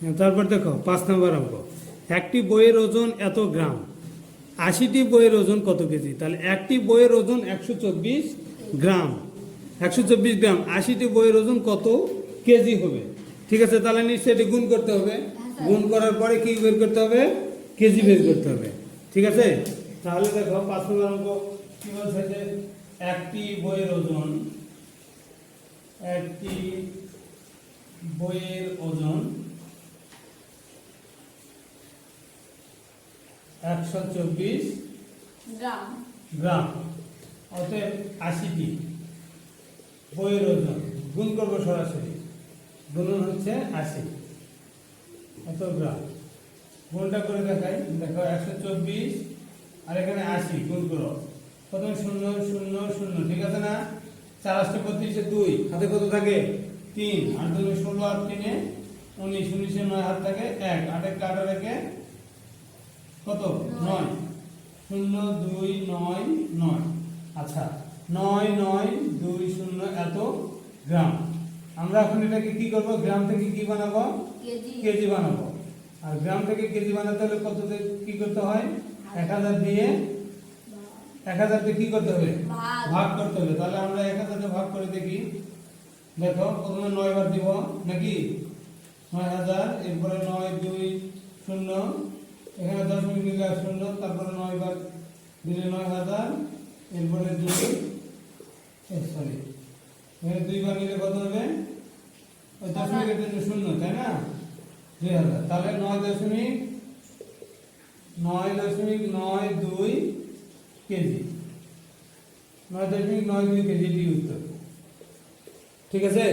হ্যাঁ, তারপর দেখো পাঁচ নম্বর অঙ্ক। একটি বইয়ের ওজন এত গ্রাম? আশিটি বইয়ের ওজন কত কেজি? তাহলে একটি বইয়ের ওজন একশো চব্বিশ গ্রাম। একশো চব্বিশ গ্রাম আশিটি বইয়ের ওজন কত কেজি হবে? ঠিক আছে তাহলে নিশ্চয়ই এটি গুণ করতে হবে। গুণ করার পরে কি বের করতে হবে? কেজি বের করতে হবে। ঠিক আছে? তাহলে দেখো পাঁচ নম্বর অঙ্ক কি বলছে যে একটি বইয়ের ওজন একটি বইয়ের ওজন একশো চব্বিশ গ্রাম। গ্রাম। অতএব আশিটি। বইয়ের ওজন। গুণ করব সরাসরি। গুণন হচ্ছে আশি। এত গ্রাম? গুণটা করে দেখাই। দেখো একশো চব্বিশ। আর এখানে আশি। গুণ করো। প্রথমে শূন্য শূন্য শূন্য। ঠিক আছে না? চার আসতে বত্রিশে দুই। হাতে কত থাকে? তিন। আর তুমি ষোলো আর তিনে উনিশ। উনিশে নয় হাত থাকে এক। আটে কাটা রেখে কত? নয়। শূন্য দুই নয় নয়। আচ্ছা নয় নয় দুই শূন্য এত গ্রাম। আমরা এখন এটাকে কি করব? গ্রাম থেকে কি বানাবো? কেজি। বানাবো। আর গ্রাম থেকে কেজি বানাতে হলে কত কি করতে হয়? এক হাজার দিয়ে এক হাজার দিয়ে কি করতে হবে? ভাগ। ভাগ করতে হবে। তাহলে আমরা এক হাজার ভাগ করে দেখি। দেখো প্রথমে নয় বার দিব। নাকি? নয় হাজার এরপরে নয় দুই শূন্য এখানে দশমিক আর শূন্য তারপরে নয় বার দিলে নয় হাজার, এরপরে দুই সরি এখানে দুইবার নিলে কত হবে? ওই দশমিকের জন্য শূন্য, তাই না? দুই হাজার, তাহলে নয় দশমিক নয় দশমিক নয় দুই কেজি। নয় দশমিক নয় দুই কেজি, এটি উত্তর। ঠিক আছে?